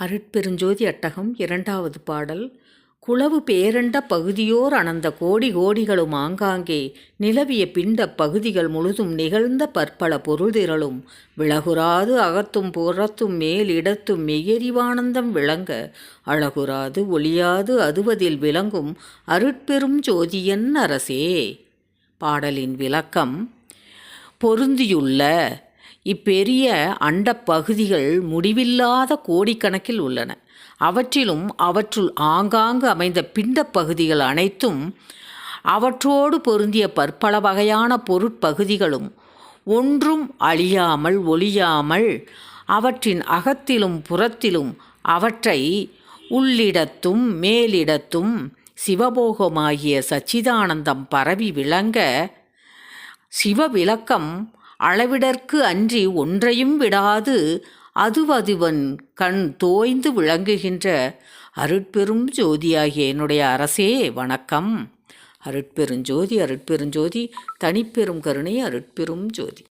அருட்பெருஞ்சோதி அட்டகம் இரண்டாவது பாடல். குளவு பேரண்ட பகுதியோர் அனந்த கோடி கோடிகளும் ஆங்காங்கே நிலவிய பிண்ட பகுதிகள் முழுதும் நிகழ்ந்த பற்பல பொருள்திரளும். விலகுறாது விலகுராது அகத்தும் புறத்தும் மேல் இடத்தும் மெய்யறிவானந்தம் விளங்க அழகுராது ஒளியாது அதுவதில் விளங்கும் அருட்பெரும் ஜோதியன் அரசே. பாடலின் விளக்கம் பொருந்தியுள்ள இப்பெரிய அண்ட பகுதிகள் முடிவில்லாத கோடிக்கணக்கில் உள்ளன. அவற்றிலும் அவற்றுள் ஆங்காங்கு அமைந்த பிண்ட பகுதிகள் அனைத்தும் அவற்றோடு பொருந்திய பற்பல வகையான பொருட்பகுதிகளும் ஒன்றும் அழியாமல் ஒளியாமல் அவற்றின் அகத்திலும் புறத்திலும் அவற்றை உள்ளிடத்தும் மேலிடத்தும் சிவபோகமாகிய சச்சிதானந்தம் பரவி விளங்க சிவ விளக்கம் அளவிடற்கு அன்றி ஒன்றையும் விடாது. அதுவதுவன் கண் தோய்ந்து விளங்குகின்ற அருட்பெரும் ஜோதியாகிய என்னுடைய அரசே வணக்கம். அருட்பெருஞ்சோதி அருட்பெருஞ்சோதி தனிப்பெரும் கருணை அருட்பெரும் ஜோதி.